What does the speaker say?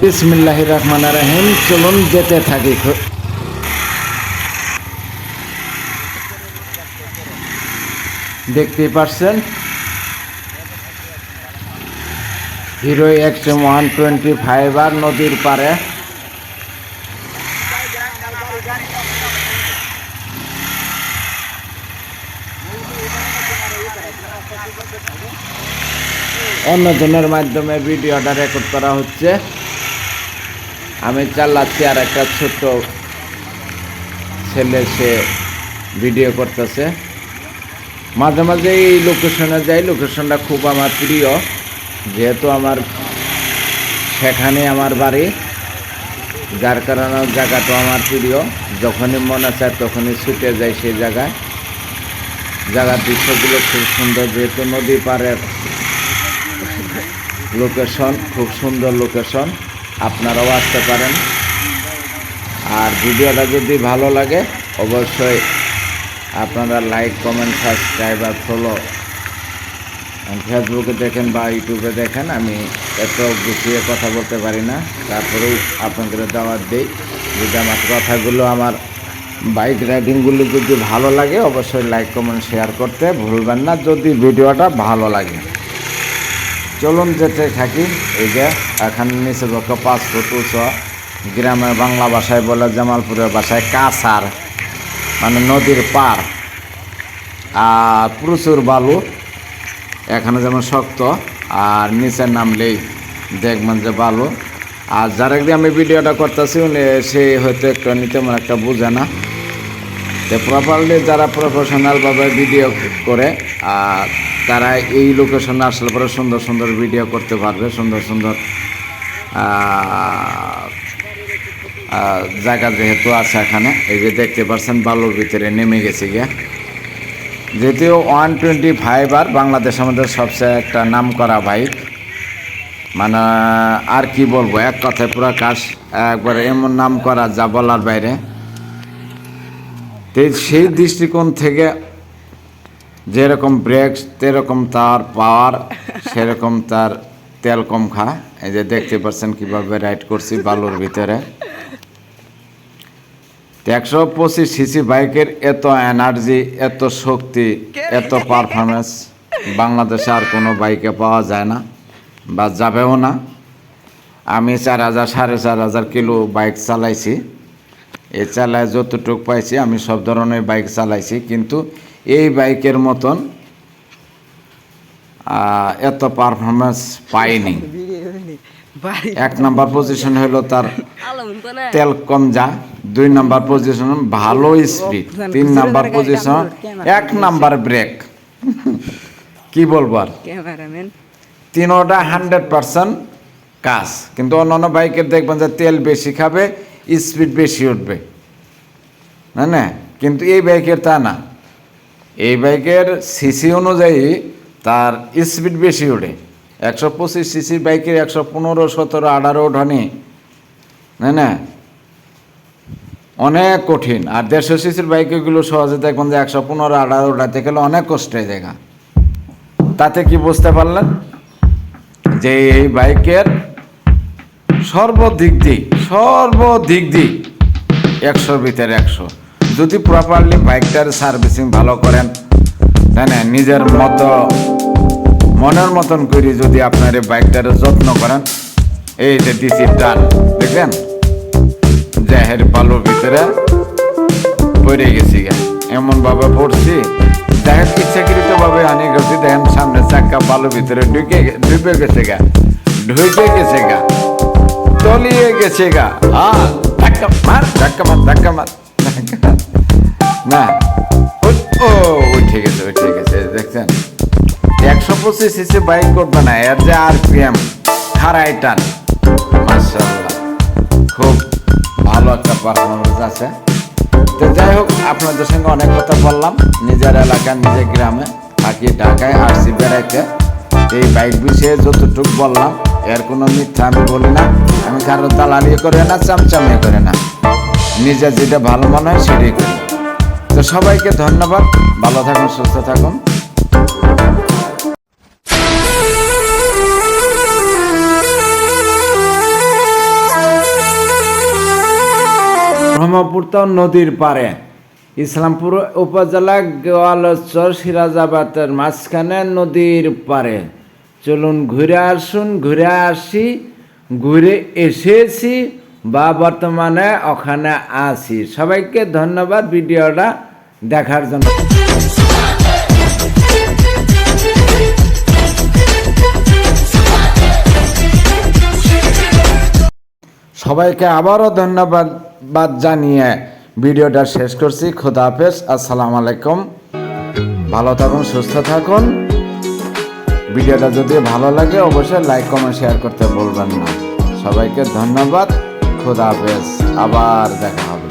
বিসমিল্লাহ রহমান রাহিম চলুন যেতে থাকি খ- দেখতেই পাচ্ছেন Hero XM one twenty five আর নদীর পারে অন্যজনের মাধ্যমে ভিডিওটা রেকর্ড করা হচ্ছে। আমি চালাচ্ছি আর একটা ছোট্ট ছেলে, সে ভিডিও করতেছে। মাঝে মাঝে এই লোকেশনে যাই লোকেশনটা খুব আমার প্রিয়। যেহেতু আমার সেখানে আমার বাড়ি, যার কারণে জায়গাটা আমার প্রিয়। যখনই মনে চায় তখনই ছুটে যাই সেই জায়গায়। জায়গার দৃশ্যগুলো খুব সুন্দর, যেহেতু নদী পাড়ের লোকেশন, খুব সুন্দর লোকেশন, আপনারাও আসতে পারেন। আর ভিডিওটা যদি ভালো লাগে, অবশ্যই আপনারা লাইক, কমেন্ট, সাবস্ক্রাইব আর ফলো ফেসবুকে দেখেন বা ইউটিউবে দেখেন, আমি এত গুছিয়ে কথা বলতে পারি না। তারপরেও আপনাদের দাওয়াত দিই। যদি আমার কথাগুলো, আমার বাইক রাইডিংগুলো যদি ভালো লাগে, অবশ্যই লাইক, কমেন্ট শেয়ার করতে ভুলবেন না। যদি ভিডিওটা ভালো লাগে। চলুন যেতে থাকি। এই যে, এখন নিচে পক্ষ পাঁচ ফুট উঁচু। গ্রামের বাংলা ভাষায় বলে জামালপুরের ভাষায় কাছার মানে নদীর পার আর প্রচুর বালু, এখানে যেমন শক্ত, আর নিচে নামলেই দেখবেন যে বালু। আর যারা দিয়ে আমি ভিডিওটা করতেছি, উনি সে হয়তো একটু তেমন একটা বোঝে না। তো প্রপারলি যারা প্রফেশনালভাবে ভিডিও করে, আর তারা এই লোকেশনে আসলে পরে সুন্দর সুন্দর ভিডিও করতে পারবে, সুন্দর সুন্দর জায়গা যেহেতু আছে এখানে, এই যে দেখতে পাচ্ছেন বালুর ভিতরে নেমে গেছে গিয়া। যদিও ওয়ান টোয়েন্টি ফাইভ আর বাংলাদেশ আমাদের সবচেয়ে একটা নাম করা বাইক মানে আর কি বলব, এক কথায় পুরো কাজ, একবারে এমন নাম করা যা বলার বাইরে। সেই দৃষ্টিকোণ থেকে যেরকম ব্রেক সেরকম তার পাওয়ার, সেরকম তার তেল কম খা। এই যে দেখতে পাচ্ছেন কীভাবে রাইড করছি বালুর ভিতরে। একশো পঁচিশ সিসি বাইকের এত এনার্জি, এত শক্তি, এত পারফরমেন্স বাংলাদেশে আর কোনো বাইকে পাওয়া যায় না বা যাবেও না। আমি চার হাজার, সাড়ে চার হাজার কিলো বাইক চালাইছি। এ চালায় যতটুকু পাইছি আমি সব ধরনের বাইক চালাইছি। কিন্তু এই বাইকের মতন এত পারফরমেন্স পাইনি। এক নাম্বার পজিশন হলো তার তেল কম যা দুই নাম্বার পজিশন ভালো স্পিড তিন নাম্বার পজিশন এক নাম্বার ব্রেক কি বলব আর? তিনোটা হান্ড্রেড পার্সেন্ট কাজ। কিন্তু অন্যান্য বাইকের দেখবেন যে তেল বেশি খাবে স্পিড বেশি উঠবে। না না? কিন্তু এই বাইকের তা না। এই বাইকের সিসি অনুযায়ী তার স্পিড বেশি ওঠে। একশো পঁচিশ সিসি বাইকের একশো পনেরো, সতেরো, আঠারো ওঠানি, না না, অনেক কঠিন। আর দেড়শো সিসির বাইকগুলো সহজে দেখবেন যে একশো পনেরো, আঠারো ওঠাতে গেলে অনেক কষ্টের জায়গা। তাতে কি বুঝতে পারলেন? যে এই বাইকের সর্বদিক দিক সর্বদিক দিক একশোর ভিতরে একশো। যদি প্রপারলি বাইকটার সার্ভিসিং ভালো করেন, তাই না? নিজের মতো, মনের মতন করে যদি আপনার এই বাইকটার যত্ন করেন, এই যে ডিসি টান, দেখলেন? জাহের বালুর ভিতরে পড়ে গেছি গা। এমন ভাবে পড়ছি, দেখেন ইচ্ছাকৃত ভাবে হানি গেছি দেখেন সামনে চাক্কা বালুর ভিতরে ঢুকে ডুবে গেছে গা। ঢুকে গেছে গা। তলিয়ে গেছে গা। হ্যাঁ ধাক্কা মার ধাক্কা মার ধাক্কা মার। ও- দেখছেন। একশো পঁচিশ সিসি বাইক করবে না, এর যে আর পি এম খারাই টান। মার্শাল্লাহ খুব ভালো একটা পারফরমেন্স আছে। তো যাই হোক, আপনাদের সঙ্গে অনেক কথা বললাম, নিজের এলাকা, নিজের গ্রামে থাকি ঢাকায় আসছি বেড়াইতে। এই বাইক বিষয়ে যতটুকু বললাম, এর কোনো মিথ্যা আমি বলি না। আমি কারও দালালি করে না, চামচামি করে না। নিজে যেটা ভালো মনে হয়, সেটাই করি। তো সবাইকে ধন্যবাদ। ভালো থাকুন, সুস্থ থাকুন। ব্রহ্মপুত্র নদীর পারে ইসলামপুর উপজেলা গোয়ালচর সিরাজাবাদের মাঝখানে নদীর পারে চলুন ঘুরে আসুন, ঘুরে আসি, ঘুরে এসেছি, বা বর্তমানে ওখানে আছি। সবাইকে ধন্যবাদ ভিডিওটা দেখার জন্য। সবাইকে আবারও ধন্যবাদ বাদ জানিয়ে ভিডিওটা শেষ করছি। খোদা হাফেজ, আসসালামু আলাইকুম। ভালো থাকুন, সুস্থ থাকুন। ভিডিওটা যদি ভালো লাগে অবশ্যই লাইক কমেন্ট শেয়ার করতে বলবেন না। সবাইকে ধন্যবাদ। খোদা হাফেজ, আবার দেখা হবে।